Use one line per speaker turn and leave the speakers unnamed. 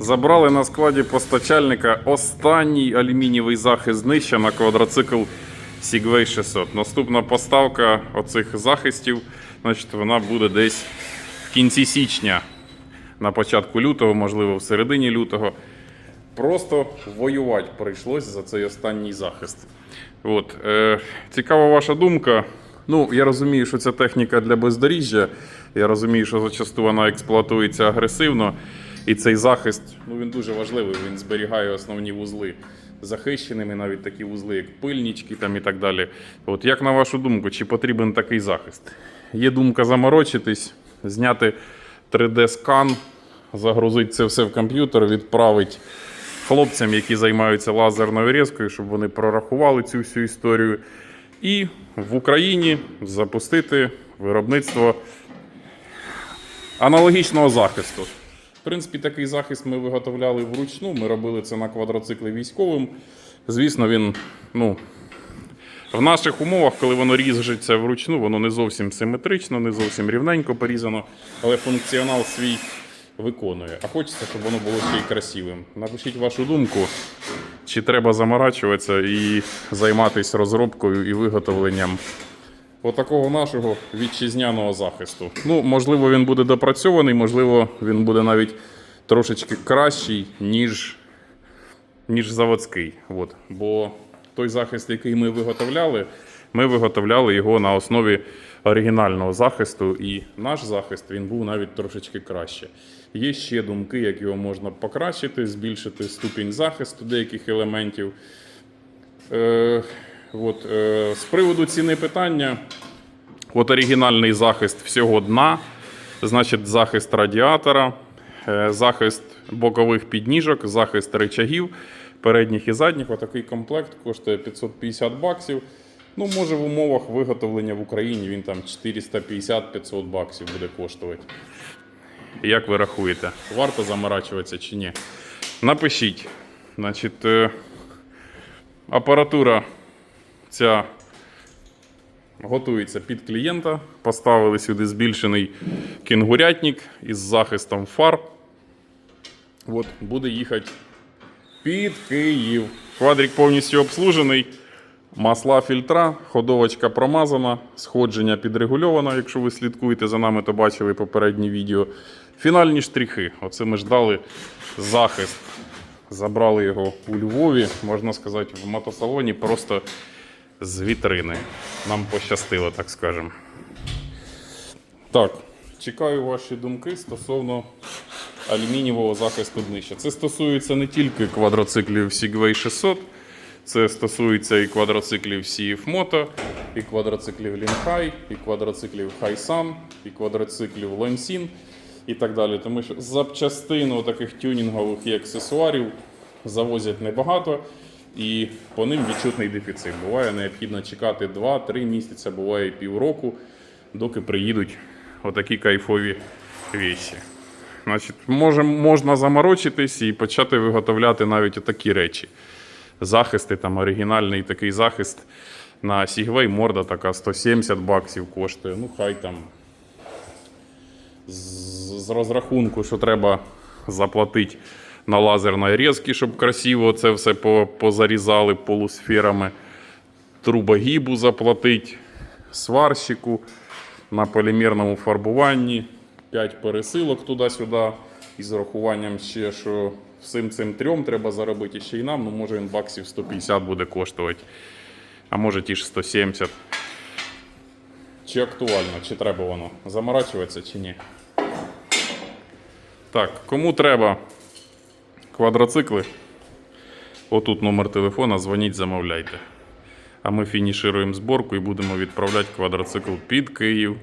Забрали на складі постачальника останній алюмінієвий захист днища на квадроцикл Segway 600. Наступна поставка оцих захистів, значить, вона буде десь в кінці січня, на початку лютого, можливо, в середині лютого. Просто воювати прийшлось за цей останній захист. От, е, цікава ваша думка. Ну, я розумію, що ця техніка для бездоріжжя. Я розумію, що зачасту вона експлуатується агресивно. І цей захист ну, він дуже важливий, він зберігає основні вузли захищеними, навіть такі вузли, як пильнички там і так далі. От як на вашу думку, чи потрібен такий захист? Є думка заморочитись, зняти 3D-скан, загрузити це все в комп'ютер, відправити хлопцям, які займаються лазерною різкою, щоб вони прорахували цю всю історію. І в Україні запустити виробництво аналогічного захисту. В принципі, такий захист ми виготовляли вручну. Ми робили це на квадроциклі військовим. Звісно, він ну, в наших умовах, коли воно ріжеться вручну, воно не зовсім симетрично, не зовсім рівненько порізано, але функціонал свій виконує. А хочеться, щоб воно було ще й красивим. Напишіть вашу думку, чи треба заморачуватися і займатися розробкою і виготовленням отакого нашого вітчизняного захисту. Ну, можливо, він буде допрацьований, можливо, він буде навіть трошечки кращий, ніж, ніж заводський. От. Бо той захист, який ми виготовляли, ми виготовляли його на основі оригінального захисту, і наш захист він був навіть трошечки краще. Є ще думки, як його можна покращити, збільшити ступінь захисту деяких елементів. Е, от, е, з приводу ціни питання, от оригінальний захист всього дна, значить захист радіатора, е, захист бокових підніжок, захист речагів, передніх і задніх. Отакий комплект коштує 550 баксів. Ну, може, в умовах виготовлення в Україні він там 450-500 баксів буде коштувати. Як ви рахуєте, варто заморачуватися чи ні? Напишіть. Значить, е, апаратура ця готується під клієнта. Поставили сюди збільшений кінгурятник із захистом фар. От, буде їхати під Київ. Квадрик повністю обслужений. Масла фільтра, ходовочка промазана, сходження підрегульовано. Якщо ви слідкуєте за нами, то бачили попередні відео. Фінальні штрихи. Оце ми ждали захист. Забрали його у Львові, можна сказати, в мотосалоні просто з вітрини. Нам пощастило, так скажемо. Так, чекаю ваші думки стосовно алюмінієвого захисту днища. Це стосується не тільки квадроциклів Segway 600, це стосується і квадроциклів CF Moto, і квадроциклів Linhai, і квадроциклів Хайсан, і квадроциклів Lensin і так далі. Тому що запчастин таких тюнінгових і аксесуарів завозять небагато, і по ним відчутний дефіцит. Буває необхідно чекати 2-3 місяці, буває півроку, доки приїдуть отакі кайфові віші. Значить, може, можна заморочитись і почати виготовляти навіть такі речі. Захисти, там оригінальний такий захист на Segway морда така 170 баксів коштує. Ну, хай там з, з розрахунку, що треба заплатити на лазерної різки, щоб красиво це все позарізали полусферами. Трубогібу заплатити, сварщику на полімерному фарбуванні, 5 пересилок туди-сюди. І з ще, що всім цим трьом треба заробити ще й нам, ну може він баксів 150 буде коштувати, а може ті ж 170. Чи актуально, чи треба воно заморачуватися, чи ні. Так, кому треба квадроцикли? Отут номер телефона, дзвоніть, замовляйте. А ми фінішируємо зборку і будемо відправляти квадроцикл під Київ